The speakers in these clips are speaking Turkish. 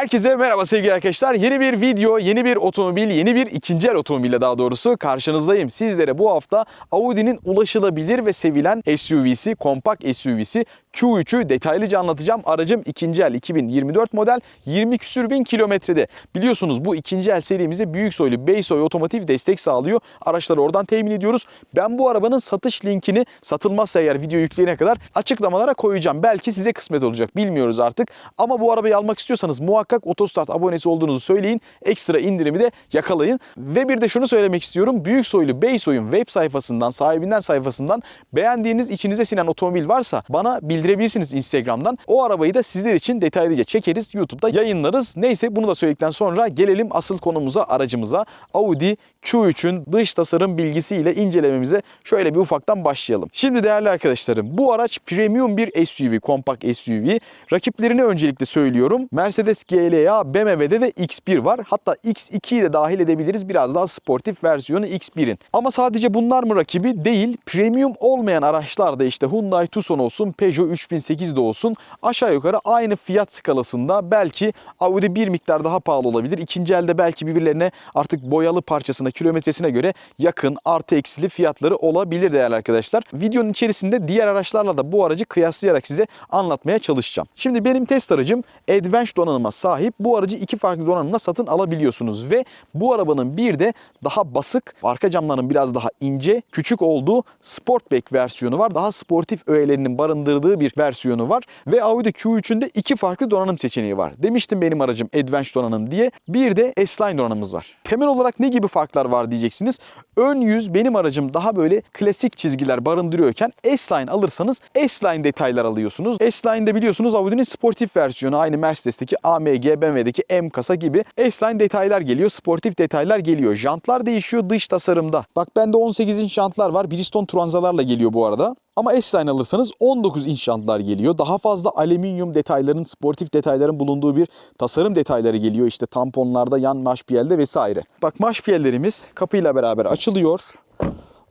Herkese merhaba sevgili arkadaşlar. Yeni bir video, yeni bir otomobil, yeni bir ikinci el otomobille daha doğrusu karşınızdayım. Sizlere bu hafta Audi'nin ulaşılabilir ve sevilen SUV'si, kompakt SUV'si Q3'ü detaylıca anlatacağım. Aracım ikinci el 2024 model 20 küsür bin kilometrede. Biliyorsunuz bu ikinci el serimize büyük soylu Beysoy Otomotiv destek sağlıyor. Araçları oradan temin ediyoruz. Ben bu arabanın satış linkini satılmazsa eğer video yükleyene kadar açıklamalara koyacağım. Belki size kısmet olacak bilmiyoruz artık. Ama bu arabayı almak istiyorsanız muhakkak Otostart abonesi olduğunuzu söyleyin. Ekstra indirimi de yakalayın. Ve bir de şunu söylemek istiyorum. Büyük soylu Beysoy'un web sayfasından, sahibinden sayfasından beğendiğiniz içinize sinen otomobil varsa bana bildirebilirsiniz Instagram'dan. O arabayı da sizler için detaylıca çekeriz. YouTube'da yayınlarız. Neyse bunu da söyledikten sonra gelelim asıl konumuza, aracımıza. Audi Q3'ün dış tasarım bilgisiyle incelememize şöyle bir ufaktan başlayalım. Şimdi değerli arkadaşlarım bu araç premium bir SUV, kompakt SUV. Rakiplerini öncelikle söylüyorum. Mercedes GLA, BMW'de de X1 var. Hatta X2'yi de dahil edebiliriz. Biraz daha sportif versiyonu X1'in. Ama sadece bunlar mı rakibi? Değil. Premium olmayan araçlarda işte Hyundai Tucson olsun, Peugeot 3008 de olsun aşağı yukarı aynı fiyat skalasında belki Audi bir miktar daha pahalı olabilir. İkinci elde belki birbirlerine artık boyalı parçasına, kilometresine göre yakın, artı eksili fiyatları olabilir değerli arkadaşlar. Videonun içerisinde diğer araçlarla da bu aracı kıyaslayarak size anlatmaya çalışacağım. Şimdi benim test aracım Advantage donanıma sahip. Bu aracı iki farklı donanımla satın alabiliyorsunuz ve bu arabanın bir de daha basık, arka camların biraz daha ince, küçük olduğu Sportback versiyonu var. Daha sportif öğelerinin barındırdığı bir versiyonu var ve Audi Q3'ün de iki farklı donanım seçeneği var. Demiştim benim aracım Advantage donanım diye. Bir de S-Line donanımımız var. Temel olarak ne gibi farklar var diyeceksiniz. Ön yüz benim aracım daha böyle klasik çizgiler barındırıyorken S-Line alırsanız S-Line detaylar alıyorsunuz. S-Line'de biliyorsunuz Audi'nin sportif versiyonu aynı Mercedes'teki AMG, BMW'deki M kasa gibi S-Line detaylar geliyor, sportif detaylar geliyor. Jantlar değişiyor dış tasarımda. Bak bende 18 inç jantlar var. Bridgestone Turanzalarla geliyor bu arada. Ama S-Line alırsanız 19 inç jantlar geliyor. Daha fazla alüminyum detayların, sportif detayların bulunduğu bir tasarım detayları geliyor. İşte tamponlarda, yan maşpiyelde vesaire. Bak maşpiyellerimiz kapıyla beraber açılıyor.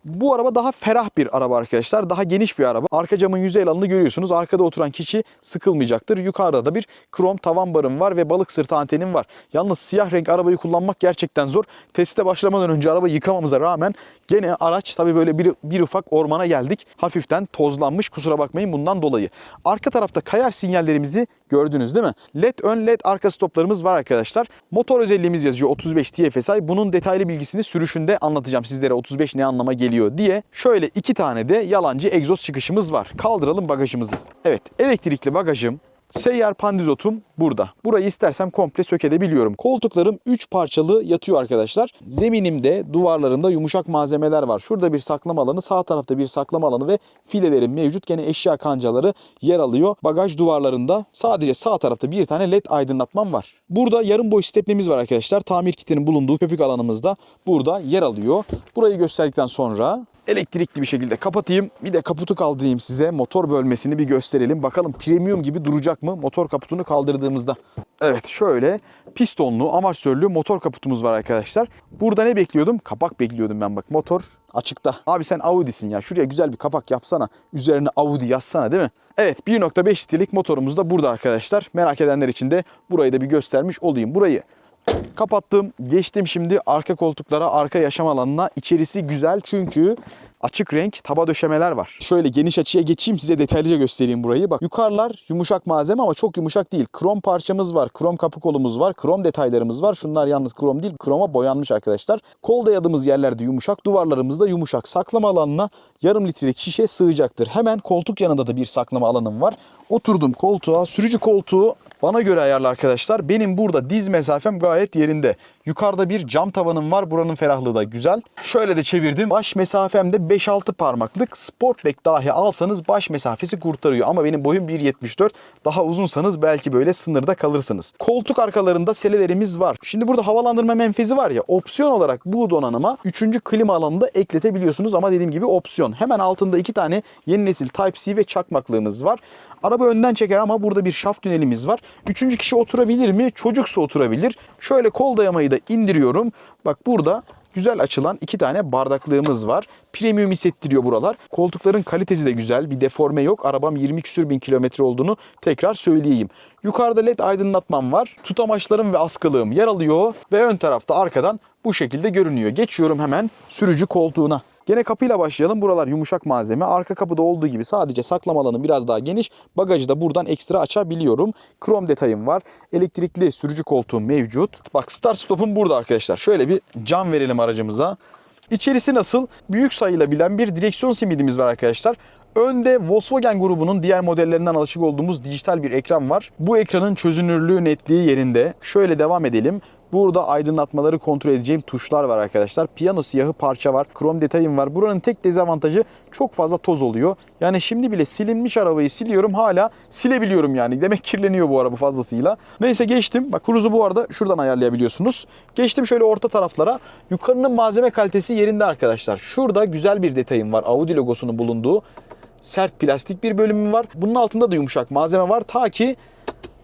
Bu araba daha ferah bir araba arkadaşlar. Daha geniş bir araba. Arka camın yüzey alanını görüyorsunuz. Arkada oturan kişi sıkılmayacaktır. Yukarıda da bir krom tavan barım var ve balık sırtı antenim var. Yalnız siyah renk arabayı kullanmak gerçekten zor. Teste başlamadan önce araba yıkamamıza rağmen gene araç tabii böyle bir, bir ufak ormana geldik. Hafiften tozlanmış kusura bakmayın bundan dolayı. Arka tarafta kayar sinyallerimizi gördünüz değil mi? LED ön LED arka stoplarımız var arkadaşlar. Motor özelliğimiz yazıyor 35 TFSI. Bunun detaylı bilgisini sürüşünde anlatacağım sizlere 35 ne anlama geliyor diye. Şöyle iki tane de yalancı egzoz çıkışımız var. Kaldıralım bagajımızı. Evet elektrikli bagajım Seyyar pandizotum burada. Burayı istersem komple sökebiliyorum. Koltuklarım 3 parçalı yatıyor arkadaşlar. Zeminimde, duvarlarında yumuşak malzemeler var. Şurada bir saklama alanı, sağ tarafta bir saklama alanı ve filelerim mevcut. Gene eşya kancaları yer alıyor. Bagaj duvarlarında sadece sağ tarafta bir tane led aydınlatmam var. Burada yarım boy stepnemiz var arkadaşlar. Tamir kitinin bulunduğu köpük alanımızda burada yer alıyor. Burayı gösterdikten sonra elektrikli bir şekilde kapatayım. Bir de kaputu kaldırayım size. Motor bölmesini bir gösterelim. Bakalım premium gibi duracak mı motor kaputunu kaldırdığımızda. Evet şöyle pistonlu amatörlü motor kaputumuz var arkadaşlar. Burada ne bekliyordum? Kapak bekliyordum ben bak. Motor açıkta. Abi sen Audi'sin ya. Şuraya güzel bir kapak yapsana. Üzerine Audi yazsana değil mi? Evet 1.5 litrelik motorumuz da burada arkadaşlar. Merak edenler için de burayı da bir göstermiş olayım. Burayı kapattım. Geçtim şimdi arka koltuklara, arka yaşam alanına. İçerisi güzel çünkü açık renk taba döşemeler var. Şöyle geniş açıya geçeyim size detaylıca göstereyim burayı. Bak yukarılar yumuşak malzeme ama çok yumuşak değil. Krom parçamız var, krom kapı kolumuz var, krom detaylarımız var. Şunlar yalnız krom değil, kroma boyanmış arkadaşlar. Kol dayadığımız yerlerde yumuşak, duvarlarımız da yumuşak. Saklama alanına yarım litrelik şişe sığacaktır. Hemen koltuk yanında da bir saklama alanım var. Oturdum koltuğa, sürücü koltuğu bana göre ayarlı arkadaşlar. Benim burada diz mesafem gayet yerinde. Yukarıda bir cam tavanım var. Buranın ferahlığı da güzel. Şöyle de çevirdim. Baş mesafem de 5-6 parmaklık. Sportback dahi alsanız baş mesafesi kurtarıyor. Ama benim boyum 1.74. Daha uzunsanız belki böyle sınırda kalırsınız. Koltuk arkalarında selelerimiz var. Şimdi burada havalandırma menfezi var ya. Opsiyon olarak bu donanıma 3. klima alanında ekletebiliyorsunuz. Ama dediğim gibi opsiyon. Hemen altında iki tane yeni nesil Type-C ve çakmaklığımız var. Araba önden çeker ama burada bir şaft tünelimiz var. Üçüncü kişi oturabilir mi? Çocuksa oturabilir. Şöyle kol dayamayı da indiriyorum. Bak burada güzel açılan iki tane bardaklığımız var. Premium hissettiriyor buralar. Koltukların kalitesi de güzel. Bir deforme yok. Arabam 20 küsür bin kilometre olduğunu tekrar söyleyeyim. Yukarıda led aydınlatmam var. Tutamaçlarım ve askılığım yer alıyor. Ve ön tarafta arkadan bu şekilde görünüyor. Geçiyorum hemen sürücü koltuğuna. Gene kapıyla başlayalım. Buralar yumuşak malzeme. Arka kapıda olduğu gibi sadece saklama alanı biraz daha geniş. Bagajı da buradan ekstra açabiliyorum. Krom detayım var. Elektrikli sürücü koltuğum mevcut. Bak start stop'um burada arkadaşlar. Şöyle bir cam verelim aracımıza. İçerisi nasıl? Büyük sayılabilen bir direksiyon simidimiz var arkadaşlar. Önde Volkswagen grubunun diğer modellerinden alışık olduğumuz dijital bir ekran var. Bu ekranın çözünürlüğü, netliği yerinde. Şöyle devam edelim. Burada aydınlatmaları kontrol edeceğim tuşlar var arkadaşlar. Piyano siyahı parça var. Krom detayım var. Buranın tek dezavantajı çok fazla toz oluyor. Yani şimdi bile silinmiş arabayı siliyorum hala silebiliyorum yani. Demek kirleniyor bu araba fazlasıyla. Neyse geçtim. Bak cruise'u bu arada şuradan ayarlayabiliyorsunuz. Geçtim şöyle orta taraflara. Yukarının malzeme kalitesi yerinde arkadaşlar. Şurada güzel bir detayım var. Audi logosunun bulunduğu sert plastik bir bölümü var. Bunun altında da yumuşak malzeme var. Ta ki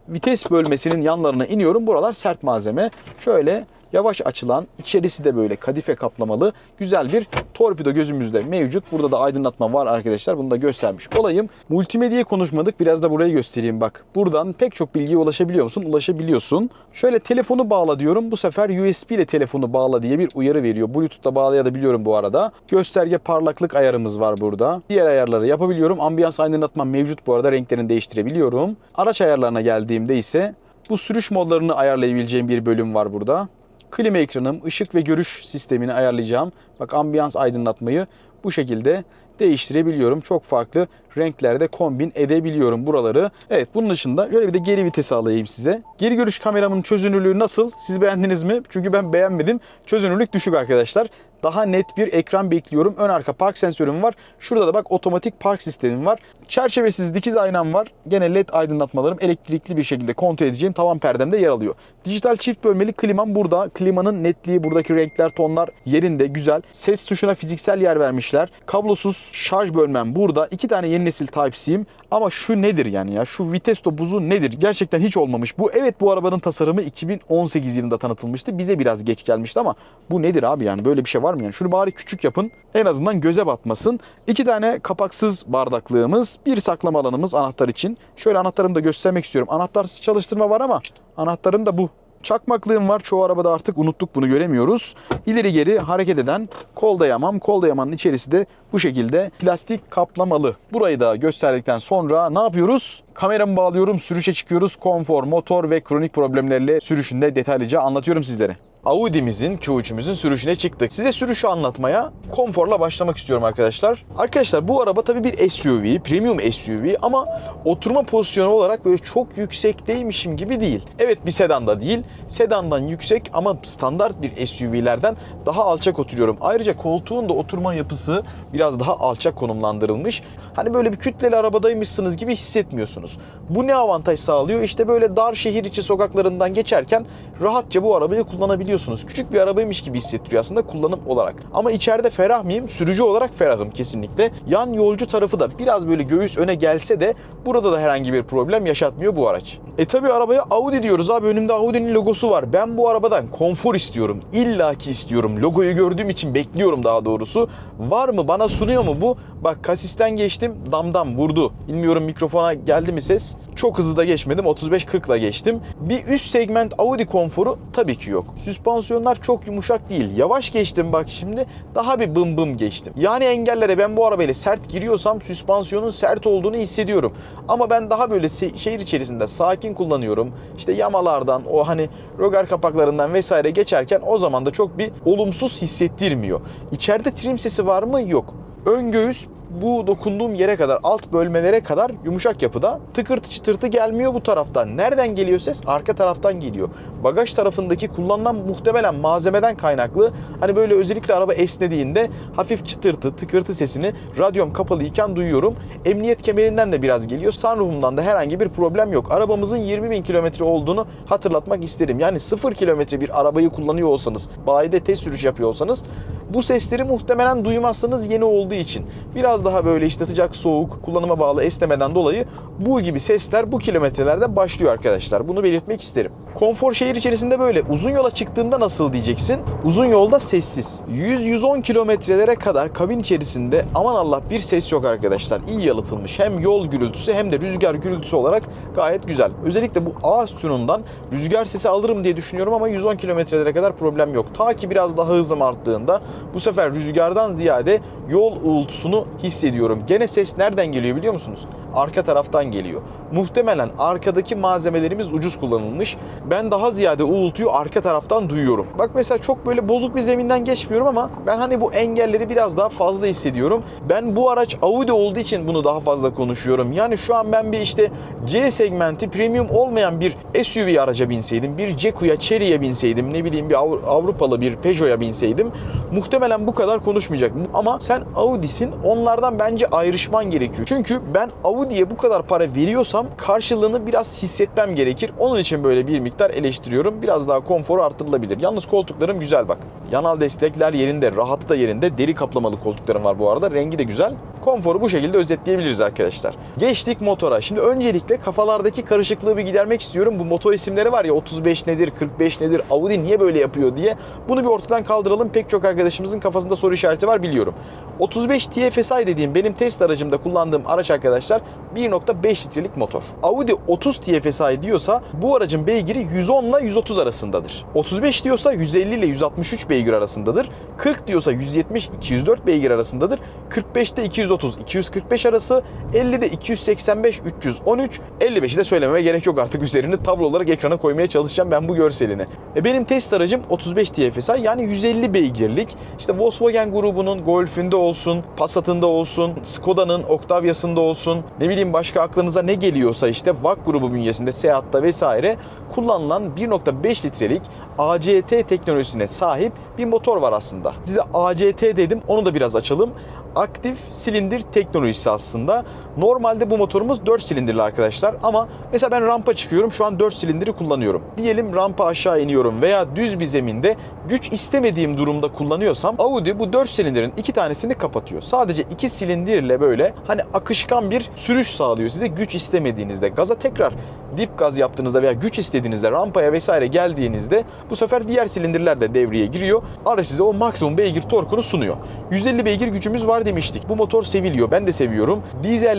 vites bölmesinin yanlarına iniyorum. Buralar sert malzeme. Şöyle yavaş açılan, içerisi de böyle kadife kaplamalı güzel bir torpido gözümüzde mevcut. Burada da aydınlatma var arkadaşlar. Bunu da göstermiş olayım. Multimedyayı konuşmadık. Biraz da burayı göstereyim bak. Buradan pek çok bilgiye ulaşabiliyor musun? Ulaşabiliyorsun. Şöyle telefonu bağla diyorum. Bu sefer USB ile telefonu bağla diye bir uyarı veriyor. Bluetooth'la bağlayabiliyorum bu arada. Gösterge parlaklık ayarımız var burada. Diğer ayarları yapabiliyorum. Ambiyans aydınlatma mevcut bu arada. Renklerini değiştirebiliyorum. Araç ayarlarına geldiğimde ise bu sürüş modlarını ayarlayabileceğim bir bölüm var burada. Klima ekranım, ışık ve görüş sistemini ayarlayacağım. Bak ambiyans aydınlatmayı bu şekilde değiştirebiliyorum. Çok farklı renklerde kombin edebiliyorum buraları. Evet bunun dışında şöyle bir de geri vitesi alayım size. Geri görüş kameramın çözünürlüğü nasıl? Siz beğendiniz mi? Çünkü ben beğenmedim. Çözünürlük düşük arkadaşlar. Daha net bir ekran bekliyorum. Ön arka park sensörüm var. Şurada da bak otomatik park sistemim var. Çerçevesiz dikiz aynam var. Gene led aydınlatmalarım elektrikli bir şekilde kontrol edeceğim tavan perdemde yer alıyor. Dijital çift bölmeli klimam burada. Klimanın netliği buradaki renkler tonlar yerinde güzel. Ses tuşuna fiziksel yer vermişler. Kablosuz şarj bölmem burada. İki tane yeni nesil Type-C'yim. Ama şu nedir yani ya? Şu vites topuzu nedir? Gerçekten hiç olmamış. Bu evet bu arabanın tasarımı 2018 yılında tanıtılmıştı. Bize biraz geç gelmişti ama bu nedir abi yani? Böyle bir şey var mı yani? Şunu bari küçük yapın. En azından göze batmasın. İki tane kapaksız bardaklığımız. Bir saklama alanımız anahtar için. Şöyle anahtarımı da göstermek istiyorum. Anahtarsız çalıştırma var ama anahtarım da bu. Çakmaklığım var. Çoğu arabada artık unuttuk bunu göremiyoruz. İleri geri hareket eden kol dayamam. Kol dayamanın içerisi de bu şekilde plastik kaplamalı. Burayı da gösterdikten sonra ne yapıyoruz? Kameramı bağlıyorum, sürüşe çıkıyoruz. Konfor, motor ve kronik problemlerle sürüşünde detaylıca anlatıyorum sizlere. Audi'mizin, Q3'ümüzün sürüşüne çıktık. Size sürüşü anlatmaya konforla başlamak istiyorum arkadaşlar. Arkadaşlar bu araba tabii bir SUV, premium SUV ama oturma pozisyonu olarak böyle çok yüksekteymişim gibi değil. Evet bir sedanda değil, sedandan yüksek ama standart bir SUV'lerden daha alçak oturuyorum. Ayrıca koltuğun da oturma yapısı biraz daha alçak konumlandırılmış. Hani böyle bir kütleli arabadaymışsınız gibi hissetmiyorsunuz. Bu ne avantaj sağlıyor? İşte böyle dar şehir içi sokaklarından geçerken rahatça bu arabayı kullanabiliyorsunuz. Küçük bir arabaymış gibi hissettiriyor aslında kullanım olarak. Ama içeride ferah mıyım? Sürücü olarak ferahım kesinlikle. Yan yolcu tarafı da biraz böyle göğüs öne gelse de burada da herhangi bir problem yaşatmıyor bu araç. E tabi arabaya Audi diyoruz abi önümde Audi'nin logosu var. Ben bu arabadan konfor istiyorum. İlla ki istiyorum. Logoyu gördüğüm için bekliyorum daha doğrusu. Var mı? Bana sunuyor mu bu? Bak kasisten geçtim. Damdam vurdu. Bilmiyorum mikrofona geldi mi ses? Çok hızlı da geçmedim. 35-40 ile geçtim. Bir üst segment Audi konforu tabii ki yok. Süspansiyonlar çok yumuşak değil. Yavaş geçtim bak şimdi. Daha bir bım bım geçtim. Yani engellere ben bu arabayla sert giriyorsam süspansiyonun sert olduğunu hissediyorum. Ama ben daha böyle şehir içerisinde sakin kullanıyorum. İşte yamalardan, o hani rogar kapaklarından vesaire geçerken o zaman da çok bir olumsuz hissettirmiyor. İçeride trim sesi var mı? Yok. Ön göğüs bu dokunduğum yere kadar, alt bölmelere kadar yumuşak yapıda. Tıkırtı çıtırtı gelmiyor bu taraftan. Nereden geliyor ses? Arka taraftan geliyor. Bagaj tarafındaki kullanılan muhtemelen malzemeden kaynaklı. Hani böyle özellikle araba esnediğinde hafif çıtırtı, tıkırtı sesini radyom kapalıyken duyuyorum. Emniyet kemerinden de biraz geliyor. Sunroof'umdan da herhangi bir problem yok. Arabamızın 20 bin kilometre olduğunu hatırlatmak isterim. Yani 0 kilometre bir arabayı kullanıyor olsanız, bayide test sürüş yapıyor olsanız Bu sesleri muhtemelen duymazsınız yeni olduğu için. Biraz daha böyle işte sıcak soğuk kullanıma bağlı esnemeden dolayı bu gibi sesler bu kilometrelerde başlıyor arkadaşlar. Bunu belirtmek isterim. Konfor şehir içerisinde böyle. Uzun yola çıktığımda nasıl diyeceksin? Uzun yolda sessiz. 100-110 kilometrelere kadar kabin içerisinde aman Allah bir ses yok arkadaşlar. İyi yalıtılmış. Hem yol gürültüsü hem de rüzgar gürültüsü olarak gayet güzel. Özellikle bu ağız sütunundan rüzgar sesi alırım diye düşünüyorum ama 110 kilometrelere kadar problem yok. Ta ki biraz daha hızım arttığında bu sefer rüzgardan ziyade yol uğultusunu hissediyorum. Gene ses nereden geliyor biliyor musunuz? Arka taraftan geliyor. Muhtemelen arkadaki malzemelerimiz ucuz kullanılmış. Ben daha ziyade uğultuyu arka taraftan duyuyorum. Bak mesela çok böyle bozuk bir zeminden geçmiyorum ama ben hani bu engelleri biraz daha fazla hissediyorum. Ben bu araç Audi olduğu için bunu daha fazla konuşuyorum. Yani şu an ben bir işte C segmenti premium olmayan bir SUV araca binseydim, bir Cecu'ya, Chery'e binseydim, ne bileyim bir Avru- Avrupalı bir Peugeot'a binseydim muhtemelen bu kadar konuşmayacaktım. Ama sen Audi'sin onlardan bence ayrışman gerekiyor. Çünkü ben Audi'ye bu kadar para veriyorsam karşılığını biraz hissetmem gerekir. Onun için böyle bir miktar eleştiriyorum. Biraz daha konforu arttırılabilir. Yalnız koltuklarım güzel bak. Yanal destekler yerinde, rahatı da yerinde. Deri kaplamalı koltuklarım var bu arada. Rengi de güzel. Konforu bu şekilde özetleyebiliriz arkadaşlar. Geçtik motora. Şimdi öncelikle kafalardaki karışıklığı bir gidermek istiyorum. Bu motor isimleri var ya 35 nedir, 45 nedir, Audi niye böyle yapıyor diye. Bunu bir ortadan kaldıralım. Pek çok arkadaşımızın kafasında soru işareti var biliyorum. 35 TFSI dediğim benim test aracımda kullandığım araç arkadaşlar 1.5 litrelik motor. Audi 30 TFSI diyorsa bu aracın beygiri 110 ile 130 arasındadır. 35 diyorsa 150 ile 163 beygir arasındadır. 40 diyorsa 170 204 beygir arasındadır. 45'te 230 245 arası, 50'de 285 313, 55'i de söylememe gerek yok artık üzerini tablo olarak ekrana koymaya çalışacağım ben bu görselini. E benim test aracım 35 TFSI yani 150 beygirlik. İşte Volkswagen grubunun Golf'ünde olsun, Passat'ında olsun, Skoda'nın Octavia'sında olsun, ne bileyim başka aklınıza ne geliyorsa işte VAK grubu bünyesinde Seat'ta vesaire kullanılan 1.5 litrelik ACT teknolojisine sahip bir motor var aslında. Size ACT dedim onu da biraz açalım aktif silindir teknolojisi aslında. Normalde bu motorumuz 4 silindirli arkadaşlar ama mesela ben rampa çıkıyorum şu an 4 silindiri kullanıyorum. Diyelim rampa aşağı iniyorum veya düz bir zeminde güç istemediğim durumda kullanıyorsam Audi bu 4 silindirin iki tanesini kapatıyor. Sadece 2 silindirle böyle hani akışkan bir sürüş sağlıyor size güç istemediğinizde. Gaza tekrar dip gaz yaptığınızda veya güç istediğinizde rampaya vesaire geldiğinizde bu sefer diğer silindirler de devreye giriyor. Araç size o maksimum beygir torkunu sunuyor. 150 beygir gücümüz var demiştik. Bu motor seviliyor. Ben de seviyorum.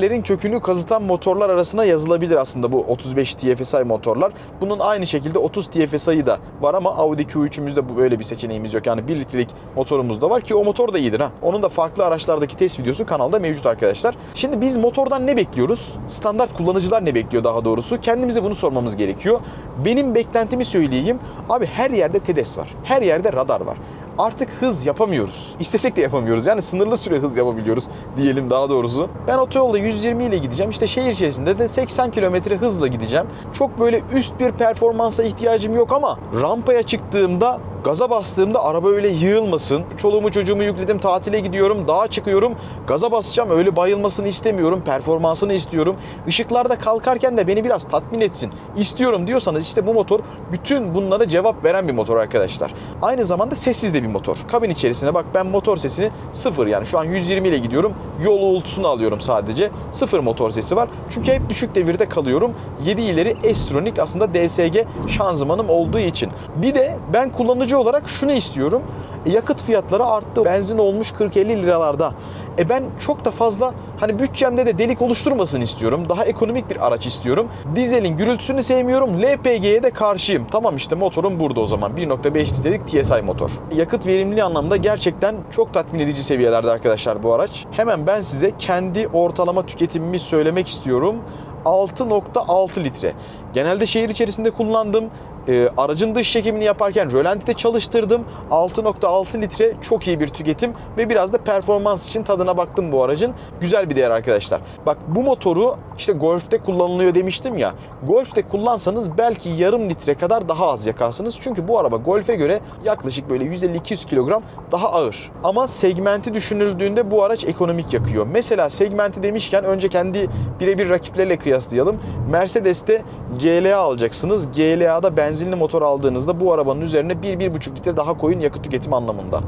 Dizellerin kökünü kazıtan motorlar arasına yazılabilir aslında bu 35 TFSI motorlar. Bunun aynı şekilde 30 TFSI da var ama Audi Q3'ümüzde bu böyle bir seçeneğimiz yok. Yani 1 litrelik motorumuz da var ki o motor da iyidir ha. Onun da farklı araçlardaki test videosu kanalda mevcut arkadaşlar. Şimdi biz motordan ne bekliyoruz? Standart kullanıcılar ne bekliyor daha doğrusu? Kendimize bunu sormamız gerekiyor. Benim beklentimi söyleyeyim. Abi her yerde TEDES var. Her yerde radar var artık hız yapamıyoruz. İstesek de yapamıyoruz. Yani sınırlı süre hız yapabiliyoruz diyelim daha doğrusu. Ben otoyolda 120 ile gideceğim. İşte şehir içerisinde de 80 km hızla gideceğim. Çok böyle üst bir performansa ihtiyacım yok ama rampaya çıktığımda gaza bastığımda araba öyle yığılmasın. Çoluğumu çocuğumu yükledim tatile gidiyorum dağa çıkıyorum. Gaza basacağım öyle bayılmasını istemiyorum. Performansını istiyorum. Işıklarda kalkarken de beni biraz tatmin etsin. istiyorum diyorsanız işte bu motor bütün bunlara cevap veren bir motor arkadaşlar. Aynı zamanda sessiz de bir motor. Kabin içerisine bak ben motor sesini sıfır yani şu an 120 ile gidiyorum. Yol uğultusunu alıyorum sadece. Sıfır motor sesi var. Çünkü hep düşük devirde kalıyorum. 7 ileri S-Tronic aslında DSG şanzımanım olduğu için. Bir de ben kullanıcı olarak şunu istiyorum. E, yakıt fiyatları arttı. Benzin olmuş 40-50 liralarda. E ben çok da fazla hani bütçemde de delik oluşturmasın istiyorum. Daha ekonomik bir araç istiyorum. Dizelin gürültüsünü sevmiyorum. LPG'ye de karşıyım. Tamam işte motorum burada o zaman. 1.5 litrelik TSI motor. Yakıt verimliliği anlamda gerçekten çok tatmin edici seviyelerde arkadaşlar bu araç. Hemen ben size kendi ortalama tüketimimi söylemek istiyorum. 6.6 litre. Genelde şehir içerisinde kullandım. E, aracın dış çekimini yaparken rölantide çalıştırdım. 6.6 litre çok iyi bir tüketim ve biraz da performans için tadına baktım bu aracın. Güzel bir değer arkadaşlar. Bak bu motoru işte Golf'te kullanılıyor demiştim ya. Golf'te kullansanız belki yarım litre kadar daha az yakarsınız. Çünkü bu araba Golf'e göre yaklaşık böyle 150-200 kilogram daha ağır. Ama segmenti düşünüldüğünde bu araç ekonomik yakıyor. Mesela segmenti demişken önce kendi birebir rakiplerle kıyaslayalım. Mercedes'te GLA alacaksınız. GLA'da benzin benzinli motor aldığınızda bu arabanın üzerine 1-1,5 litre daha koyun yakıt tüketimi anlamında.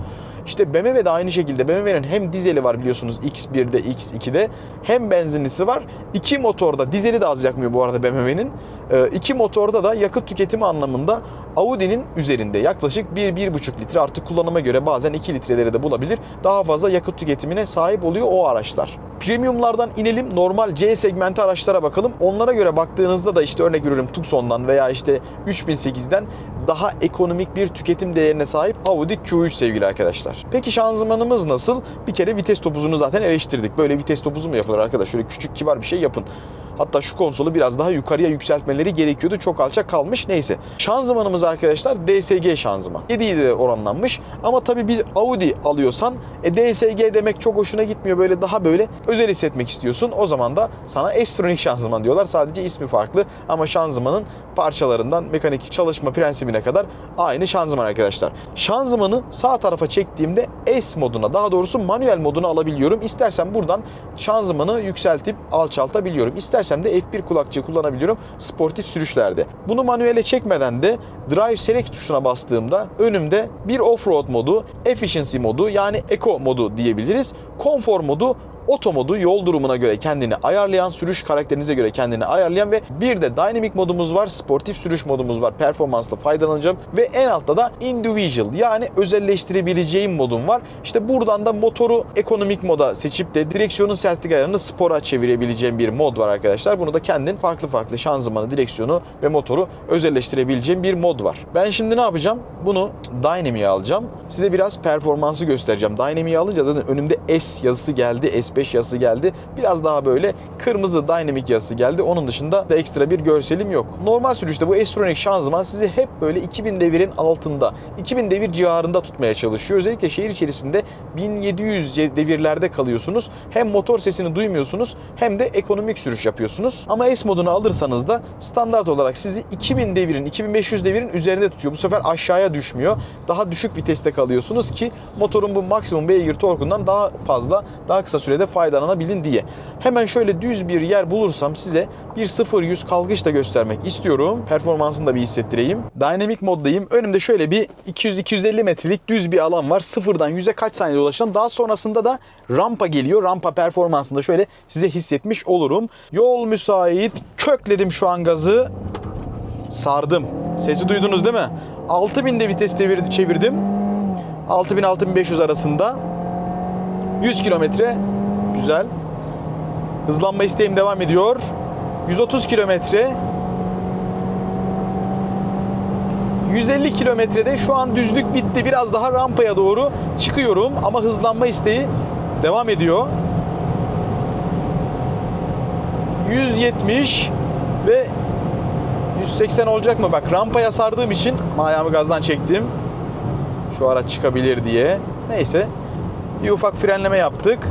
İşte BMW de aynı şekilde BMW'nin hem dizeli var biliyorsunuz X1'de X2'de hem benzinlisi var. İki motorda dizeli de az yakmıyor bu arada BMW'nin. Ee, iki motorda da yakıt tüketimi anlamında Audi'nin üzerinde yaklaşık 1-1,5 litre artık kullanıma göre bazen 2 litreleri de bulabilir. Daha fazla yakıt tüketimine sahip oluyor o araçlar. Premiumlardan inelim normal C segmenti araçlara bakalım. Onlara göre baktığınızda da işte örnek veriyorum Tucson'dan veya işte 3008'den daha ekonomik bir tüketim değerine sahip Audi Q3 sevgili arkadaşlar. Peki şanzımanımız nasıl? Bir kere vites topuzunu zaten eleştirdik. Böyle vites topuzu mu yapılır arkadaş? Şöyle küçük kibar bir şey yapın. Hatta şu konsolu biraz daha yukarıya yükseltmeleri gerekiyordu. Çok alçak kalmış. Neyse. Şanzımanımız arkadaşlar DSG şanzıman. 7 ile oranlanmış. Ama tabii bir Audi alıyorsan e, DSG demek çok hoşuna gitmiyor. Böyle daha böyle özel hissetmek istiyorsun. O zaman da sana S-Tronic şanzıman diyorlar. Sadece ismi farklı ama şanzımanın parçalarından mekanik çalışma prensibine kadar aynı şanzıman arkadaşlar. Şanzımanı sağ tarafa çektiğimde S moduna daha doğrusu manuel moduna alabiliyorum. İstersen buradan şanzımanı yükseltip alçaltabiliyorum. İstersem de F1 kulakçığı kullanabiliyorum sportif sürüşlerde. Bunu manuele çekmeden de Drive Select tuşuna bastığımda önümde bir off-road modu, efficiency modu yani eco modu diyebiliriz. Konfor modu Oto modu yol durumuna göre kendini ayarlayan, sürüş karakterinize göre kendini ayarlayan ve bir de Dynamic modumuz var, sportif sürüş modumuz var, performansla faydalanacağım ve en altta da Individual yani özelleştirebileceğim modum var. İşte buradan da motoru ekonomik moda seçip de direksiyonun sertlik ayarını spora çevirebileceğim bir mod var arkadaşlar. Bunu da kendin farklı farklı şanzımanı, direksiyonu ve motoru özelleştirebileceğim bir mod var. Ben şimdi ne yapacağım? Bunu Dynamic'e alacağım. Size biraz performansı göstereceğim. Dynamic'e alınca zaten önümde S yazısı geldi, S5 yazısı geldi. Biraz daha böyle kırmızı Dynamic yazısı geldi. Onun dışında da ekstra bir görselim yok. Normal sürüşte bu S-Tronic şanzıman sizi hep böyle 2000 devirin altında, 2000 devir civarında tutmaya çalışıyor. Özellikle şehir içerisinde 1700 devirlerde kalıyorsunuz. Hem motor sesini duymuyorsunuz hem de ekonomik sürüş yapıyorsunuz. Ama S modunu alırsanız da standart olarak sizi 2000 devirin, 2500 devirin üzerinde tutuyor. Bu sefer aşağıya düşmüyor. Daha düşük viteste kalıyorsunuz ki motorun bu maksimum beygir torkundan daha fazla, daha kısa sürede faydalanabilin diye. Hemen şöyle düz bir yer bulursam size bir 0-100 kalkış da göstermek istiyorum. Performansını da bir hissettireyim. Dynamic moddayım. Önümde şöyle bir 200-250 metrelik düz bir alan var. Sıfırdan 100'e kaç saniyede ulaşacağım. Daha sonrasında da rampa geliyor. Rampa performansını da şöyle size hissetmiş olurum. Yol müsait. Kökledim şu an gazı. Sardım. Sesi duydunuz değil mi? 6000'de vites çevirdim. 6000-6500 arasında. 100 kilometre. Güzel. Hızlanma isteğim devam ediyor. 130 kilometre. 150 kilometrede şu an düzlük bitti. Biraz daha rampaya doğru çıkıyorum ama hızlanma isteği devam ediyor. 170 ve 180 olacak mı? Bak rampaya sardığım için ayağımı gazdan çektim. Şu araç çıkabilir diye. Neyse. Bir ufak frenleme yaptık.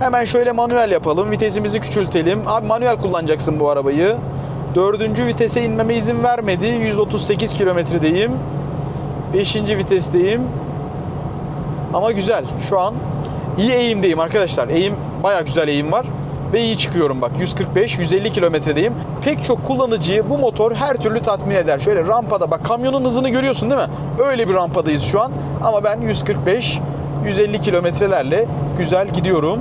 Hemen şöyle manuel yapalım. Vitesimizi küçültelim. Abi manuel kullanacaksın bu arabayı. Dördüncü vitese inmeme izin vermedi. 138 kilometredeyim. Beşinci vitesteyim. Ama güzel. Şu an iyi eğimdeyim arkadaşlar. Eğim baya güzel eğim var. Ve iyi çıkıyorum bak 145-150 kilometredeyim. Pek çok kullanıcıyı bu motor her türlü tatmin eder. Şöyle rampada bak kamyonun hızını görüyorsun değil mi? Öyle bir rampadayız şu an. Ama ben 145-150 kilometrelerle güzel gidiyorum.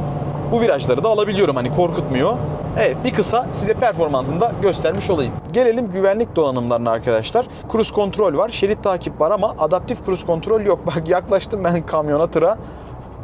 Bu virajları da alabiliyorum hani korkutmuyor. Evet bir kısa size performansını da göstermiş olayım. Gelelim güvenlik donanımlarına arkadaşlar. Cruise kontrol var, şerit takip var ama adaptif cruise kontrol yok. Bak yaklaştım ben kamyona tıra.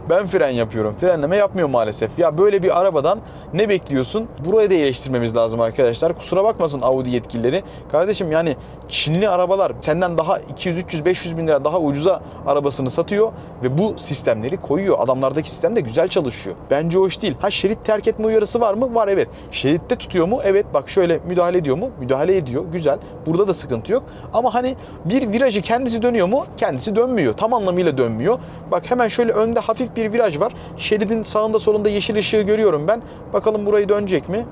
Ben fren yapıyorum. Frenleme yapmıyor maalesef. Ya böyle bir arabadan ne bekliyorsun? Burayı da iyileştirmemiz lazım arkadaşlar. Kusura bakmasın Audi yetkilileri. Kardeşim yani Çinli arabalar senden daha 200, 300, 500 bin lira daha ucuza arabasını satıyor ve bu sistemleri koyuyor. Adamlardaki sistem de güzel çalışıyor. Bence iş değil. Ha şerit terk etme uyarısı var mı? Var evet. Şeritte tutuyor mu? Evet bak şöyle müdahale ediyor mu? Müdahale ediyor. Güzel. Burada da sıkıntı yok. Ama hani bir virajı kendisi dönüyor mu? Kendisi dönmüyor. Tam anlamıyla dönmüyor. Bak hemen şöyle önde hafif bir viraj var. Şeridin sağında solunda yeşil ışığı görüyorum ben. Bakalım burayı dönecek mi?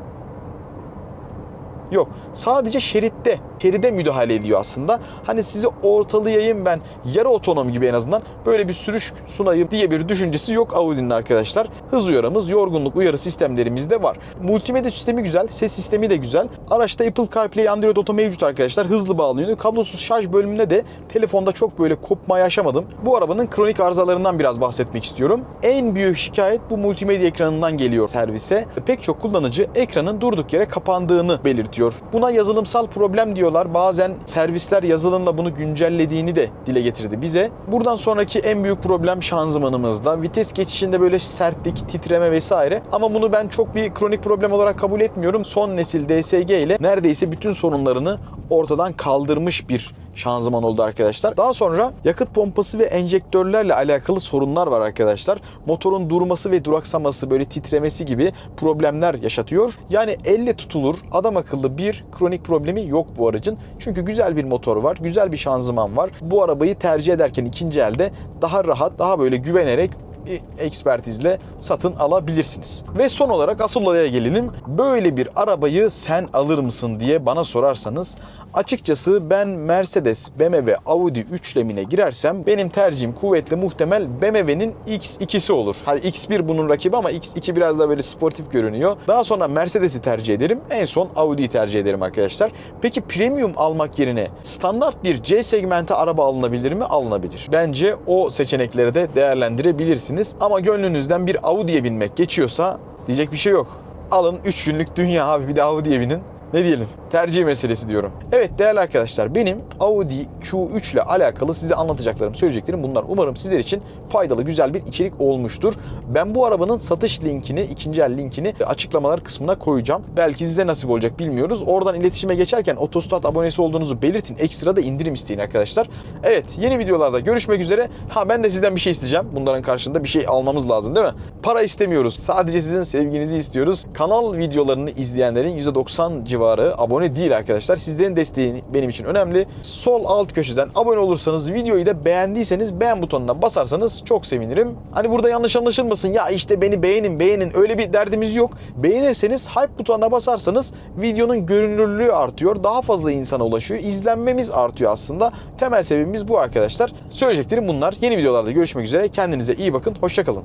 Yok. Sadece şeritte, şeride müdahale ediyor aslında. Hani sizi ortalayayım ben yarı otonom gibi en azından böyle bir sürüş sunayım diye bir düşüncesi yok Audi'nin arkadaşlar. Hız uyaramız, yorgunluk uyarı sistemlerimiz de var. Multimedya sistemi güzel, ses sistemi de güzel. Araçta Apple CarPlay, Android Auto mevcut arkadaşlar. Hızlı bağlanıyor. Kablosuz şarj bölümünde de telefonda çok böyle kopma yaşamadım. Bu arabanın kronik arızalarından biraz bahsetmek istiyorum. En büyük şikayet bu multimedya ekranından geliyor servise. Pek çok kullanıcı ekranın durduk yere kapandığını belirtiyor. Buna yazılımsal problem diyorlar. Bazen servisler yazılımla bunu güncellediğini de dile getirdi bize. Buradan sonraki en büyük problem şanzımanımızda. Vites geçişinde böyle sertlik, titreme vesaire. Ama bunu ben çok bir kronik problem olarak kabul etmiyorum. Son nesil DSG ile neredeyse bütün sorunlarını ortadan kaldırmış bir şanzıman oldu arkadaşlar. Daha sonra yakıt pompası ve enjektörlerle alakalı sorunlar var arkadaşlar. Motorun durması ve duraksaması böyle titremesi gibi problemler yaşatıyor. Yani elle tutulur adam akıllı bir kronik problemi yok bu aracın. Çünkü güzel bir motor var, güzel bir şanzıman var. Bu arabayı tercih ederken ikinci elde daha rahat, daha böyle güvenerek bir ekspertizle satın alabilirsiniz. Ve son olarak asıl olaya gelelim. Böyle bir arabayı sen alır mısın diye bana sorarsanız açıkçası ben Mercedes, BMW, Audi üçlemine girersem benim tercihim kuvvetli muhtemel BMW'nin X2'si olur. Hadi X1 bunun rakibi ama X2 biraz daha böyle sportif görünüyor. Daha sonra Mercedes'i tercih ederim. En son Audi'yi tercih ederim arkadaşlar. Peki premium almak yerine standart bir C segmenti araba alınabilir mi? Alınabilir. Bence o seçenekleri de değerlendirebilirsiniz. Ama gönlünüzden bir Audi'ye binmek geçiyorsa diyecek bir şey yok. Alın 3 günlük dünya abi bir de Audi'ye binin. Ne diyelim? Tercih meselesi diyorum. Evet değerli arkadaşlar benim Audi Q3 ile alakalı size anlatacaklarım, söyleyeceklerim bunlar. Umarım sizler için faydalı, güzel bir içerik olmuştur. Ben bu arabanın satış linkini, ikinci el linkini açıklamalar kısmına koyacağım. Belki size nasip olacak bilmiyoruz. Oradan iletişime geçerken Otostat abonesi olduğunuzu belirtin. Ekstra da indirim isteyin arkadaşlar. Evet yeni videolarda görüşmek üzere. Ha ben de sizden bir şey isteyeceğim. Bunların karşında bir şey almamız lazım değil mi? Para istemiyoruz. Sadece sizin sevginizi istiyoruz. Kanal videolarını izleyenlerin %90 civarı abone değil arkadaşlar. Sizlerin desteği benim için önemli. Sol alt köşeden abone olursanız, videoyu da beğendiyseniz beğen butonuna basarsanız çok sevinirim. Hani burada yanlış anlaşılmasın. Ya işte beni beğenin, beğenin. Öyle bir derdimiz yok. Beğenirseniz hype butonuna basarsanız videonun görünürlüğü artıyor. Daha fazla insana ulaşıyor. İzlenmemiz artıyor aslında. Temel sebebimiz bu arkadaşlar. Söyleyeceklerim bunlar. Yeni videolarda görüşmek üzere. Kendinize iyi bakın. Hoşçakalın.